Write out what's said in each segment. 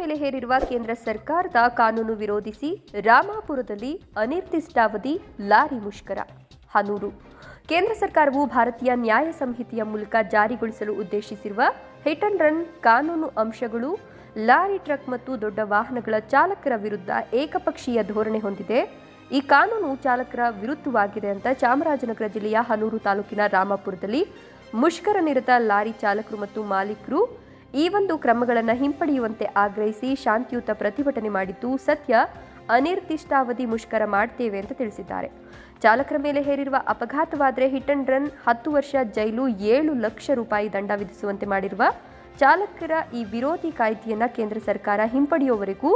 ಮೇಲೆ ಹೇರಿರುವ ಕೇಂದ್ರ ಸರ್ಕಾರದ ಕಾನೂನು ವಿರೋಧಿಸಿ ರಾಮಾಪುರದಲ್ಲಿ ಅನಿರ್ದಿಷ್ಟಾವಧಿ ಲಾರಿ ಮುಷ್ಕರ. ಹನೂರು. ಕೇಂದ್ರ ಸರ್ಕಾರವು ಭಾರತೀಯ ನ್ಯಾಯ ಸಂಹಿತೆಯ ಮೂಲಕ ಜಾರಿಗೊಳಿಸಲು ಉದ್ದೇಶಿಸಿರುವ ಹಿಟ್ ಅಂಡ್ ರನ್ ಕಾನೂನು ಅಂಶಗಳು, ಲಾರಿ ಟ್ರಕ್ ಮತ್ತು ದೊಡ್ಡ ವಾಹನಗಳ ಚಾಲಕರ ವಿರುದ್ಧ ಏಕಪಕ್ಷೀಯ ಧೋರಣೆ ಹೊಂದಿದೆ. ಈ ಕಾನೂನು ಚಾಲಕರ ವಿರುದ್ಧವಾಗಿದೆ ಅಂತ ಚಾಮರಾಜನಗರ ಜಿಲ್ಲೆಯ ಹನೂರು ತಾಲೂಕಿನ ರಾಮಾಪುರದಲ್ಲಿ ಮುಷ್ಕರ ನಿರತ ಲಾರಿ ಚಾಲಕರು ಮತ್ತು ಮಾಲೀಕರು ಈ ಒಂದು ಕ್ರಮಗಳನ್ನು ಹಿಂಪಡೆಯುವಂತೆ ಆಗ್ರಹಿಸಿ ಶಾಂತಿಯುತ ಪ್ರತಿಭಟನೆ ಮಾಡಿದ್ದು ಸತ್ಯ, ಅನಿರ್ದಿಷ್ಟಾವಧಿ ಮುಷ್ಕರ ಮಾಡ್ತೇವೆ ಅಂತ ತಿಳಿಸಿದ್ದಾರೆ. ಚಾಲಕರ ಮೇಲೆ ಹೇರಿರುವ ಅಪಘಾತವಾದರೆ ಹಿಟ್ ಅಂಡ್ ರನ್ ಹತ್ತು ವರ್ಷ ಜೈಲು ಏಳು ಲಕ್ಷ ರೂಪಾಯಿ ದಂಡ ವಿಧಿಸುವಂತೆ ಮಾಡಿರುವ ಚಾಲಕರ ಈ ವಿರೋಧಿ ಕಾಯ್ದೆಯನ್ನ ಕೇಂದ್ರ ಸರ್ಕಾರ ಹಿಂಪಡೆಯುವವರೆಗೂ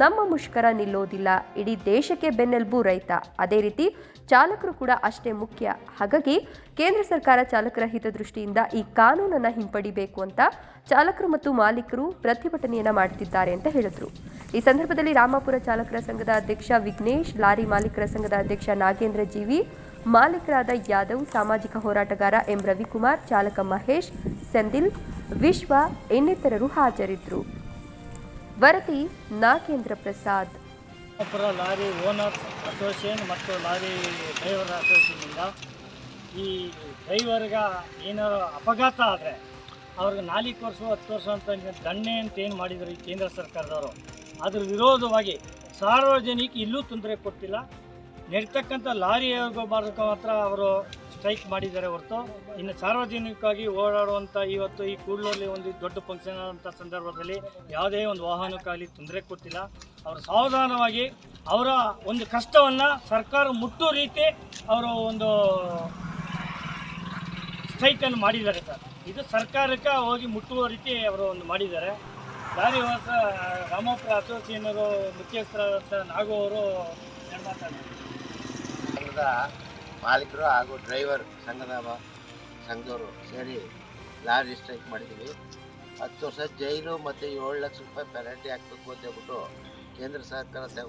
ನಮ್ಮ ಮುಷ್ಕರ ನಿಲ್ಲೋದಿಲ್ಲ. ಇಡೀ ದೇಶಕ್ಕೆ ಬೆನ್ನೆಲುಬು ರೈತ. ಅದೇ ರೀತಿ ಚಾಲಕರು ಕೂಡ ಅಷ್ಟೇ ಮುಖ್ಯ. ಹಾಗಾಗಿ ಕೇಂದ್ರ ಸರ್ಕಾರ ಚಾಲಕರ ಹಿತದೃಷ್ಟಿಯಿಂದ ಈ ಕಾನೂನನ್ನು ಹಿಂಪಡಿಬೇಕು ಅಂತ ಚಾಲಕರು ಮತ್ತು ಮಾಲೀಕರು ಪ್ರತಿಭಟನೆಯನ್ನ ಮಾಡುತ್ತಿದ್ದಾರೆ ಅಂತ ಹೇಳಿದ್ರು. ಈ ಸಂದರ್ಭದಲ್ಲಿ ರಾಮಾಪುರ ಚಾಲಕರ ಸಂಘದ ಅಧ್ಯಕ್ಷ ವಿಘ್ನೇಶ್, ಲಾರಿ ಮಾಲೀಕರ ಸಂಘದ ಅಧ್ಯಕ್ಷ ನಾಗೇಂದ್ರ ಜೀವಿ, ಮಾಲೀಕರಾದ ಯಾದವ್, ಸಾಮಾಜಿಕ ಹೋರಾಟಗಾರ ಎಂ ರವಿಕುಮಾರ್, ಚಾಲಕ ಮಹೇಶ್, ಸೆಂದಿಲ್ ವಿಶ್ವ ಇನ್ನಿತರರು ಹಾಜರಿದ್ದರು ವರದಿ Nagendra Prasad. Lorry owner association ಮತ್ತು ಲಾರಿ ಡ್ರೈವರ್ ಅಸೋಸಿಯೇಷನ್ ಈ ಡ್ರೈವರ್ಗೆ ಏನಾರು ಅಪಘಾತ ಆದರೆ ಅವ್ರಿಗೆ ನಾಲ್ಕು ವರ್ಷ, ಹತ್ತು ವರ್ಷ ಅಂತ ದಂಡೆ ಅಂತ ಏನು ಮಾಡಿದ್ರು ಈ ಕೇಂದ್ರ ಸರ್ಕಾರದವರು. ಅದ್ರ ವಿರೋಧವಾಗಿ ಸಾರ್ವಜನಿಕ ಇಲ್ಲೂ ತೊಂದರೆ ಕೊಟ್ಟಿಲ್ಲ. ನಡೀತಕ್ಕಂಥ ಲಾರಿ ಮಾತ್ರ ಅವರು ಸ್ಟ್ರೈಕ್ ಮಾಡಿದ್ದಾರೆ ಹೊರತು ಇನ್ನು ಸಾರ್ವಜನಿಕವಾಗಿ ಓಡಾಡುವಂಥ ಇವತ್ತು ಈ ಕೂಡಲಲ್ಲಿ ಒಂದು ದೊಡ್ಡ ಫಂಕ್ಷನ್ ಆದಂಥ ಸಂದರ್ಭದಲ್ಲಿ ಯಾವುದೇ ಒಂದು ವಾಹನಕ್ಕಾಗಲಿ ತೊಂದರೆ ಕೊಟ್ಟಿಲ್ಲ. ಅವರು ಸಾವಧಾನವಾಗಿ ಅವರ ಒಂದು ಕಷ್ಟವನ್ನು ಸರ್ಕಾರ ಮುಟ್ಟೋ ರೀತಿ ಅವರು ಒಂದು ಸ್ಟ್ರೈಕನ್ನು ಮಾಡಿದ್ದಾರೆ ಸರ್. ಇದು ಸರ್ಕಾರಕ್ಕೆ ಹೋಗಿ ಮುಟ್ಟುವ ರೀತಿ ಅವರು ಒಂದು ಮಾಡಿದ್ದಾರೆ. ದಾರಿ ಹೊಸ, ರಾಮಪುರ ಅಸೋಸಿಯೇಷನರು ಮುಖ್ಯಸ್ಥರಾದಂಥ ನಾಗು ಅವರು ಸಂಘದ ಮಾಲೀಕರು ಹಾಗೂ ಡ್ರೈವರ್ ಸಂಘದ ಸಂಘದವರು ಸೇರಿ ಲಾರಿ ಸ್ಟ್ರೈಕ್ ಮಾಡಿದ್ದೀವಿ. ಹತ್ತು ವರ್ಷ ಜೈಲು ಮತ್ತು ಏಳು ಲಕ್ಷ ರೂಪಾಯಿ ಪೆನಾಲ್ಟಿ ಹಾಕಬೇಕು ಅಂತ ಹೇಳ್ಬಿಟ್ಟು ಕೇಂದ್ರ ಸರ್ಕಾರ